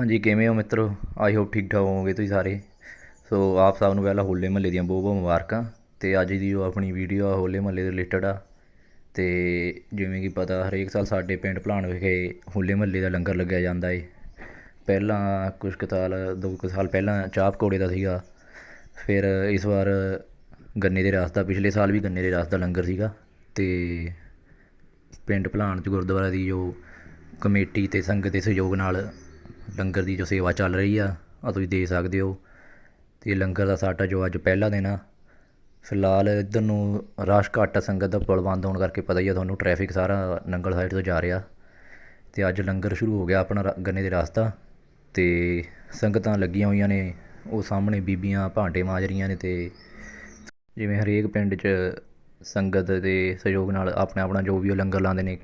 ਹਾਂਜੀ, ਕਿਵੇਂ ਹੋ ਮਿੱਤਰੋ? ਆਈ ਹੋਪ ਠੀਕ ਠਾਕ ਹੋਵੋਗੇ ਤੁਸੀਂ ਸਾਰੇ। ਸੋ ਆਪ ਸਭ ਨੂੰ ਪਹਿਲਾਂ ਹੋਲੇ ਮਹੱਲੇ ਦੀਆਂ ਬਹੁਤ ਬਹੁਤ ਮੁਬਾਰਕਾਂ। ਤੇ ਅੱਜ ਦੀ ਉਹ ਆਪਣੀ ਵੀਡੀਓ ਆ ਹੋਲੇ ਮਹੱਲੇ ਦੇ ਰਿਲੇਟਡ ਆ। ਤੇ ਜਿਵੇਂ ਕਿ ਪਤਾ, ਹਰੇਕ ਸਾਲ ਸਾਡੇ ਪਿੰਡ ਭਲਾਣ ਵਿਖੇ ਹੋਲੇ ਮਹੱਲੇ ਦਾ ਲੰਗਰ ਲੱਗਿਆ ਜਾਂਦਾ ਏ। ਪਹਿਲਾਂ ਕੁਝ ਕੁ ਸਾਲ, ਦੋ ਕੁ ਸਾਲ ਪਹਿਲਾਂ ਚਾਹ ਪਕੌੜੇ ਦਾ ਸੀਗਾ। ਫਿਰ ਇਸ ਵਾਰ ਗੰਨੇ ਦੇ ਰਸ ਦਾ, ਪਿਛਲੇ ਸਾਲ ਵੀ ਗੰਨੇ ਦੇ ਰਸ ਦਾ ਲੰਗਰ ਸੀਗਾ। ਤੇ ਪਿੰਡ ਭਲਾਣ ਚ ਗੁਰਦੁਆਰਾ ਦੀ ਜੋ ਕਮੇਟੀ ਤੇ ਸੰਗਤ ਦੇ ਸਹਿਯੋਗ ਨਾਲ ਲੰਗਰ ਦੀ ਜੋ ਸੇਵਾ ਚੱਲ ਰਹੀ ਆ ਆ ਤੁਸੀਂ ਦੇ ਸਕਦੇ ਹੋ। ਅਤੇ ਲੰਗਰ ਦਾ ਸਾਡਾ ਜੋ ਅੱਜ ਪਹਿਲਾ ਦਿਨ ਆ, ਫਿਲਹਾਲ ਇੱਧਰ ਨੂੰ ਰਸ਼ ਘੱਟ ਆ, ਸੰਗਤ ਦਾ ਪੁਲ ਬੰਦ ਹੋਣ ਕਰਕੇ ਪਤਾ ਹੀ ਆ ਤੁਹਾਨੂੰ ਟ੍ਰੈਫਿਕ ਸਾਰਾ ਨੰਗਲ ਸਾਈਡ ਤੋਂ ਜਾ ਰਿਹਾ। ਅਤੇ ਅੱਜ ਲੰਗਰ ਸ਼ੁਰੂ ਹੋ ਗਿਆ ਆਪਣਾ ਰ- ਗੰਨੇ ਦੇ ਰਸਤਾ। ਅਤੇ ਸੰਗਤਾਂ ਲੱਗੀਆਂ ਹੋਈਆਂ ਨੇ, ਉਹ ਸਾਹਮਣੇ ਬੀਬੀਆਂ ਭਾਂਡੇ ਮਾਂਜ ਰਹੀਆਂ ਨੇ ਅਤੇ ਜਿਵੇਂ ਹਰੇਕ ਪਿੰਡ 'ਚ ਸੰਗਤ ਦੇ ਸਹਿਯੋਗ ਨਾਲ ਆਪਣਾ ਆਪਣਾ ਜੋ ਵੀ ਉਹ ਲੰਗਰ ਲਾਉਂਦੇ ਨੇ,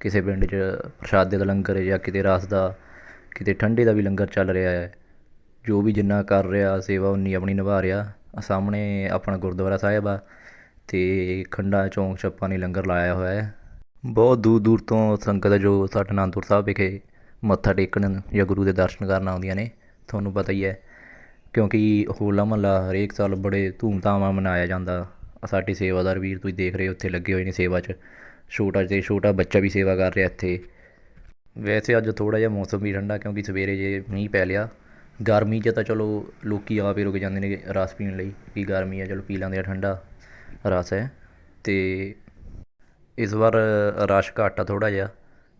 ਕਿਸੇ ਪਿੰਡ 'ਚ ਪ੍ਰਸ਼ਾਦੇ ਦਾ ਲੰਗਰ ਜਾਂ ਕਿਤੇ ਰਸ ਦਾ ਕਿਤੇ ਠੰਡੇ ਦਾ ਵੀ ਲੰਗਰ ਚੱਲ ਰਿਹਾ ਹੈ। ਜੋ ਵੀ ਜਿੰਨਾ ਕਰ ਰਿਹਾ, ਸੇਵਾ ਉਨੀ ਆਪਣੀ ਨਿਭਾ ਰਿਹਾ। ਸਾਹਮਣੇ ਆਪਣਾ ਗੁਰਦੁਆਰਾ ਸਾਹਿਬ ਆ ਅਤੇ ਖੰਡਾ ਚੌਂਕ ਛੱਪਾਂ ਨੇ ਲੰਗਰ ਲਾਇਆ ਹੋਇਆ ਹੈ। ਬਹੁਤ ਦੂਰ ਦੂਰ ਤੋਂ ਸੰਗਤ ਜੋ ਸਾਡੇ ਅਨੰਦਪੁਰ ਸਾਹਿਬ ਵਿਖੇ ਮੱਥਾ ਟੇਕਣ ਜਾਂ ਗੁਰੂ ਦੇ ਦਰਸ਼ਨ ਕਰਨ ਆਉਂਦੀਆਂ ਨੇ, ਤੁਹਾਨੂੰ ਪਤਾ ਹੀ ਹੈ। ਕਿਉਂਕਿ ਹੋਲਾ ਮਹੱਲਾ ਹਰੇਕ ਸਾਲ ਬੜੇ ਧੂਮਧਾਮ ਨਾਲ ਮਨਾਇਆ ਜਾਂਦਾ। ਸਾਡੇ ਸੇਵਾਦਾਰ ਵੀਰ ਤੁਸੀਂ ਦੇਖ ਰਹੇ ਹੋ, ਉੱਥੇ ਲੱਗੇ ਹੋਏ ਨੇ ਸੇਵਾ 'ਚ। ਛੋਟਾ ਤੇ ਛੋਟਾ ਬੱਚਾ ਵੀ ਸੇਵਾ ਕਰ ਰਿਹਾ ਇੱਥੇ। ਵੈਸੇ ਅੱਜ ਥੋੜ੍ਹਾ ਜਿਹਾ ਮੌਸਮ ਵੀ ਠੰਡਾ ਕਿਉਂਕਿ ਸਵੇਰੇ ਜੇ ਮੀਂਹ ਪੈ ਲਿਆ, ਗਰਮੀ 'ਚ ਤਾਂ ਚਲੋ ਲੋਕੀ ਆਪ ਹੀ ਰੁਕ ਜਾਂਦੇ ਨੇ ਰਸ ਪੀਣ ਲਈ ਕਿ ਗਰਮੀ ਆ, ਚਲੋ ਪੀ ਲੈਂਦੇ ਆ, ਠੰਡਾ ਰਸ ਹੈ। ਅਤੇ ਇਸ ਵਾਰ ਰਸ਼ ਘੱਟ ਆ ਥੋੜ੍ਹਾ ਜਿਹਾ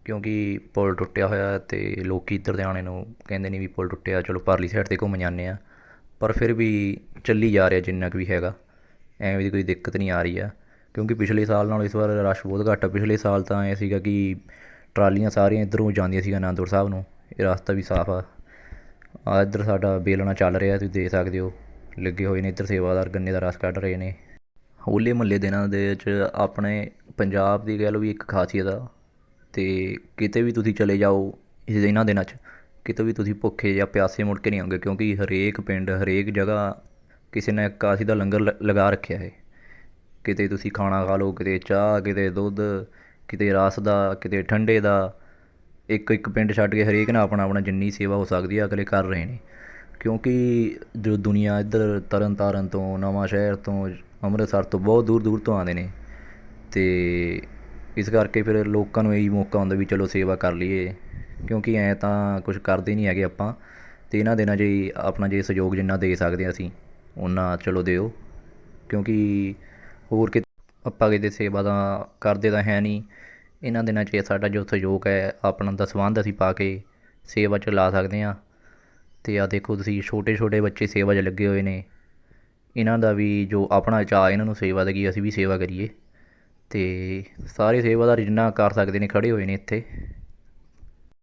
ਕਿਉਂਕਿ ਪੁਲ ਟੁੱਟਿਆ ਹੋਇਆ ਅਤੇ ਲੋਕ ਇੱਧਰ ਦੇ ਆਉਣੇ ਨੂੰ ਕਹਿੰਦੇ ਨੇ ਵੀ ਪੁਲ ਟੁੱਟਿਆ, ਚਲੋ ਪਰਲੀ ਸਾਈਡ ਤੇ ਘੁੰਮ ਜਾਂਦੇ ਆ ਪਰ ਫਿਰ ਵੀ ਚੱਲੀ ਜਾ ਰਿਹਾ ਜਿੰਨਾ ਕੁ ਵੀ ਹੈਗਾ, ਐਵੇਂ ਦੀ ਕੋਈ ਦਿੱਕਤ ਨਹੀਂ ਆ ਰਹੀ ਆ। ਕਿਉਂਕਿ ਪਿਛਲੇ ਸਾਲ ਨਾਲੋਂ ਇਸ ਵਾਰ ਰਸ਼ ਬਹੁਤ ਘੱਟ ਆ, ਪਿਛਲੇ ਸਾਲ ਤਾਂ ਐ ਸੀਗਾ ਕਿ ਟਰਾਲੀਆਂ ਸਾਰੀਆਂ ਇੱਧਰੋਂ ਜਾਂਦੀਆਂ ਸੀ ਅਨੰਦਪੁਰ ਸਾਹਿਬ ਨੂੰ। ਇਹ ਰਸਤਾ ਵੀ ਸਾਫ਼ ਆ। ਆ ਇੱਧਰ ਸਾਡਾ ਬੇਲਣਾ ਚੱਲ ਰਿਹਾ, ਤੁਸੀਂ ਦੇਖ ਸਕਦੇ ਹੋ। ਲੱਗੇ ਹੋਏ ਨੇ ਇੱਧਰ ਸੇਵਾਦਾਰ, ਗੰਨੇ ਦਾ ਰਸ ਕੱਢ ਰਹੇ ਨੇ। ਹੋਲੇ ਮਹੱਲੇ ਦਿਨਾਂ ਦੇ ਵਿੱਚ ਆਪਣੇ ਪੰਜਾਬ ਦੀ ਕਹਿ ਲਓ ਵੀ ਇੱਕ ਖਾਸੀਅਤ ਆ ਤੇ ਕਿਤੇ ਵੀ ਤੁਸੀਂ ਚਲੇ ਜਾਓ ਇਸ ਇਹਨਾਂ ਦਿਨਾਂ 'ਚ, ਕਿਤੇ ਵੀ ਤੁਸੀਂ ਭੁੱਖੇ ਜਾਂ ਪਿਆਸੇ ਮੁੜ ਕੇ ਨਹੀਂ ਆਉਂਗੇ ਕਿਉਂਕਿ ਹਰੇਕ ਪਿੰਡ, ਹਰੇਕ ਜਗ੍ਹਾ ਕਿਸੇ ਨੇ ਕਾਸੀ ਦਾ ਲੰਗਰ ਲ- ਲਗਾ ਰੱਖਿਆ ਹੈ। ਕਿਤੇ ਤੁਸੀਂ ਖਾਣਾ ਖਾ ਲਓ, ਕਿਤੇ ਚਾਹ, ਕਿਤੇ ਦੁੱਧ ਕਿਤੇ ਰਸ ਦਾ, ਕਿਤੇ ਠੰਡੇ ਦਾ, ਇੱਕ ਇੱਕ ਪਿੰਡ ਛੱਡ ਕੇ ਹਰੇਕ ਨਾਲ ਆਪਣਾ ਆਪਣਾ ਜਿੰਨੀ ਸੇਵਾ ਹੋ ਸਕਦੀ ਹੈ ਅਗਲੇ ਕਰ ਰਹੇ ਨੇ। ਕਿਉਂਕਿ ਜੋ ਦੁਨੀਆ ਇੱਧਰ ਤਰਨ ਤਾਰਨ ਤੋਂ ਨਵਾਂਸ਼ਹਿਰ ਤੋਂ, ਅੰਮ੍ਰਿਤਸਰ ਤੋਂ ਬਹੁਤ ਦੂਰ ਦੂਰ ਤੋਂ ਆਉਂਦੇ ਨੇ ਅਤੇ ਇਸ ਕਰਕੇ ਫਿਰ ਲੋਕਾਂ ਨੂੰ ਇਹੀ ਮੌਕਾ ਹੁੰਦਾ ਵੀ ਚਲੋ ਸੇਵਾ ਕਰ ਲਈਏ, ਕਿਉਂਕਿ ਐਂ ਤਾਂ ਕੁਝ ਕਰਦੇ ਨਹੀਂ ਹੈਗੇ ਆਪਾਂ ਅਤੇ ਇਹਨਾਂ ਦਿਨਾਂ 'ਚ ਹੀ ਆਪਣਾ ਜੇ ਸਹਿਯੋਗ ਜਿੰਨਾ ਦੇ ਸਕਦੇ ਹਾਂ ਅਸੀਂ, ਉਹਨਾਂ ਚਲੋ ਦਿਓ, ਕਿਉਂਕਿ ਹੋਰ ਕਿ ਆਪਾਂ ਕਿਤੇ ਸੇਵਾ ਦਾ ਕਰਦੇ ਤਾਂ ਹੈ ਨਹੀਂ। ਇਹਨਾਂ ਦਿਨਾਂ 'ਚ ਸਾਡਾ ਜੋ ਸਹਿਯੋਗ ਹੈ, ਆਪਣਾ ਦਾ ਸੰਬੰਧ ਅਸੀਂ ਪਾ ਕੇ ਸੇਵਾ 'ਚ ਲਾ ਸਕਦੇ ਹਾਂ। ਅਤੇ ਆਹ ਦੇਖੋ ਤੁਸੀਂ ਛੋਟੇ ਛੋਟੇ ਬੱਚੇ ਸੇਵਾ 'ਚ ਲੱਗੇ ਹੋਏ ਨੇ। ਇਹਨਾਂ ਦਾ ਵੀ ਜੋ ਆਪਣਾ ਚਾਅ, ਇਹਨਾਂ ਨੂੰ ਸੇਵਾ ਦਾ ਕਿ ਅਸੀਂ ਵੀ ਸੇਵਾ ਕਰੀਏ। ਅਤੇ ਸਾਰੇ ਸੇਵਾਦਾਰ ਜਿੰਨਾ ਕਰ ਸਕਦੇ ਨੇ ਖੜ੍ਹੇ ਹੋਏ ਨੇ ਇੱਥੇ।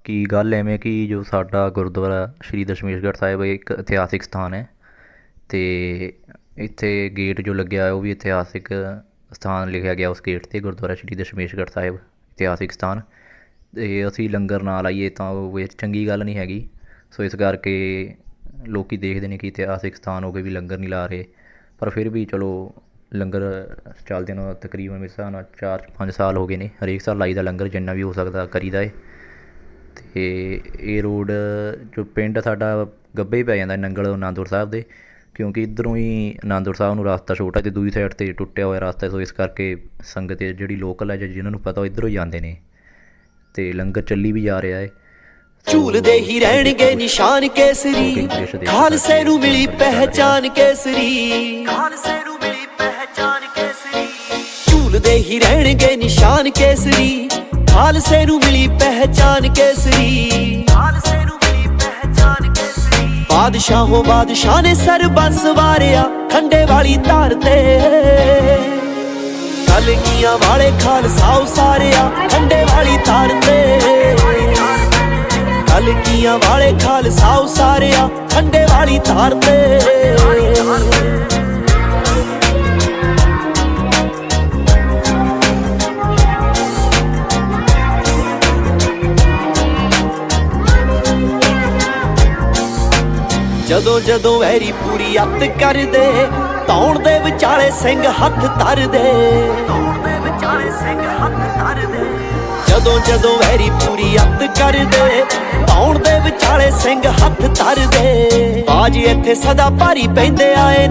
ਕੀ ਗੱਲ ਐਵੇਂ ਕਿ ਜੋ ਸਾਡਾ ਗੁਰਦੁਆਰਾ ਸ਼੍ਰੀ ਦਸ਼ਮੇਸ਼ਗੜ੍ਹ ਸਾਹਿਬ ਇੱਕ ਇਤਿਹਾਸਿਕ ਸਥਾਨ ਹੈ। ਅਤੇ ਇੱਥੇ ਗੇਟ ਜੋ ਲੱਗਿਆ, ਉਹ ਵੀ ਇਤਿਹਾਸਿਕ ਸਥਾਨ ਲਿਖਿਆ ਗਿਆ ਉਸ ਗੇਟ ਤੇ, ਗੁਰਦੁਆਰਾ ਸ਼੍ਰੀ ਦਸ਼ਮੇਸ਼ਗੜ੍ਹ ਸਾਹਿਬ, ਇਤਿਹਾਸਿਕ ਸਥਾਨ। ਅਤੇ ਅਸੀਂ ਲੰਗਰ ਨਾ ਲਾਈਏ ਤਾਂ ਉਹ ਇਹ ਚੰਗੀ ਗੱਲ ਨਹੀਂ ਹੈਗੀ। ਸੋ ਇਸ ਕਰਕੇ ਲੋਕ ਦੇਖਦੇ ਨੇ ਕਿ ਇਤਿਹਾਸਿਕ ਸਥਾਨ ਹੋ ਕੇ ਵੀ ਲੰਗਰ ਨਹੀਂ ਲਾ ਰਹੇ। ਪਰ ਫਿਰ ਵੀ ਚਲੋ, ਲੰਗਰ ਚੱਲਦੇ ਨੂੰ, ਤਕਰੀਬਨ ਮੇਰੇ ਹਿਸਾਬ ਨਾਲ 4-5 ਸਾਲ ਹੋ ਗਏ ਨੇ। ਹਰੇਕ ਸਾਲ ਲਾਈਦਾ ਲੰਗਰ, ਜਿੰਨਾ ਵੀ ਹੋ ਸਕਦਾ ਕਰੀਦਾ ਏ। ਤੇ ਇਹ ਰੋਡ ਜੋ ਪਿੰਡ ਸਾਡਾ ਗੱਬੇ ਹੀ ਪੈ ਜਾਂਦਾ, ਨੰਗਲ ਅਨੰਦਪੁਰ ਸਾਹਿਬ ਦੇ ਕਿਉਂਕਿ ਇਧਰੋਂ ਹੀ ਅਨੰਦਪੁਰ ਸਾਹਿਬ ਨੂੰ ਰਸਤਾ ਛੋਟਾ ਤੇ ਦੂਜੀ ਸਾਈਡ ਤੇ ਟੁੱਟਿਆ ਹੋਇਆ ਰਸਤਾ ਸੋ ਇਸ ਕਰਕੇ ਸੰਗਤ ਜਿਹੜੀ ਲੋਕਲ ਹੈ ਜਾਂ ਜਿਨ੍ਹਾਂ ਨੂੰ ਪਤਾ ਉਹ ਇਧਰੋਂ ਹੀ ਜਾਂਦੇ ਨੇ। ਤੇ ਲੰਗਰ ਚੱਲੀ ਵੀ ਜਾ ਰਿਹਾ ਹੈ ਝੂਲਦੇ ਹੀ ਰਹਿਣਗੇ ਨਿਸ਼ਾਨ ਕੇਸਰੀ ਖਾਲਸੇ ਨੂੰ ਮਿਲੀ ਪਹਿਚਾਨ ਕੇਸਰੀ। ਖਾਲਸੇ ਨੂੰ ਮਿਲੀ ਪਹਿਚਾਨ ਕੇਸਰੀ। ਝੂਲਦੇ ਹੀ ਰਹਿਣਗੇ ਨਿਸ਼ਾਨ ਕੇਸਰੀ ਖਾਲਸੇ ਨੂੰ ਮਿਲੀ ਪਹਿਚਾਨ ਕੇਸਰੀ। ਬਾਦਸ਼ਾਹੋਂ, ਬਾਦਸ਼ਾਹ ਨੇ ਸਰਬੰਸ ਵਾਰਿਆ ਖੰਡੇ ਵਾਲੀ ਧਾਰ ਤੇ। ਕਲਗੀਆਂ ਵਾਲੇ ਖਾਲਸਾ ਉਸਾਰਿਆ ਖੰਡੇ ਵਾਲੀ ਧਾਰ ਤੇ। ਕਲਗੀਆਂ ਵਾਲੇ ਖਾਲਸਾ ਉਸਾਰਿਆ ਖੰਡੇ ਵਾਲੀ ਧਾਰ ਤੇ। ਜਦੋਂ ਜਦੋਂ ਵੈਰੀ ਪੂਰੀ ਅੱਤ ਕਰਦੇ ਧੌਣ ਦੇ ਵਿਚਾਲੇ ਸਿੰਘ ਹੱਥ ਧਰਦੇ। ਧੌਣ ਦੇ ਵਿਚਾਲੇ ਸਿੰਘ ਹੱਥ ਧਰਦੇ। ਜਦੋਂ ਜਦੋਂ ਵੈਰੀ ਪੂਰੀ ਅੱਤ ਕਰਦੇ ਪਾਉਣ ਦੇ ਵਿਚਾਲੇ ਸਿੰਘ ਹੱਥ ਧਰਦੇ। ਬਾਜ ਇੱਥੇ ਸਦਾ ਭਾਰੀ ਪੈਂਦੇ ਆਏ